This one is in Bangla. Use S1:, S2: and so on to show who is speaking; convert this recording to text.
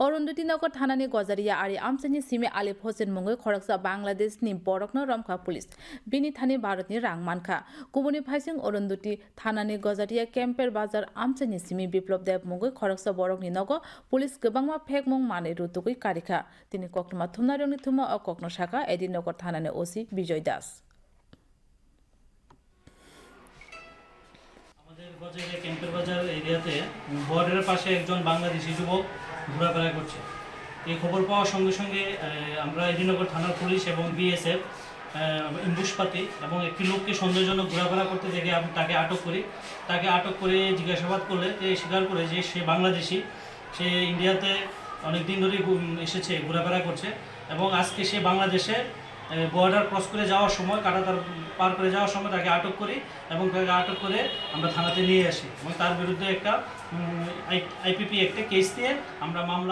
S1: अरुन्धतिनगर थानानि गजारिया आरि आमसानि सिमे आलिफ होसेन मुङै खरकसा बांलादेशनि बरकनो रमखा पुलिस बिनि थानि भारतनि रां मानखा गुबुननि फाइसिं अरुन्धति थानानि गजारिया केम्पेर बाजार आमसानि सिमी बिप्लब देब मुङै खरकसा बरकनि नग पुलिस गोबांमा फेक मुं माने रुतुगै कारिखा তিনি কক্টমা থুমনারংনি থুমা ও কক্ন শাখা এদিননগর থানানি ওসি বিজয় দাস
S2: আমাদের বাজারে এরিয়াতে বর্ডারের পাশে একজন বাংলাদেশি যুবক ঘোরাফেরা করছে। এই খবর পাওয়ার সঙ্গে সঙ্গে আমরা এডিনগর থানার পুলিশ এবং বিএসএফ ইম্বুসপাতি এবং একটি লোককে সন্দেহজনক ঘোরাফেরা করতে দেখে আমি তাকে আটক করি। তাকে আটক করে জিজ্ঞাসাবাদ করলে স্বীকার করে যে সে বাংলাদেশি, সে ইন্ডিয়াতে অনেক দিন ধরেই এসেছে, ঘোরাফেরা করছে এবং আজকে সে বাংলাদেশে বর্ডার ক্রস করে যাওয়ার সময়, কাটাতার পার করে যাওয়ার সময় তাকে আটক করি এবং তাকে আটক করে আমরা থানাতে নিয়ে আসি এবং তার বিরুদ্ধে একটা আইপিপি একটা কেস দিয়ে আমরা মামলা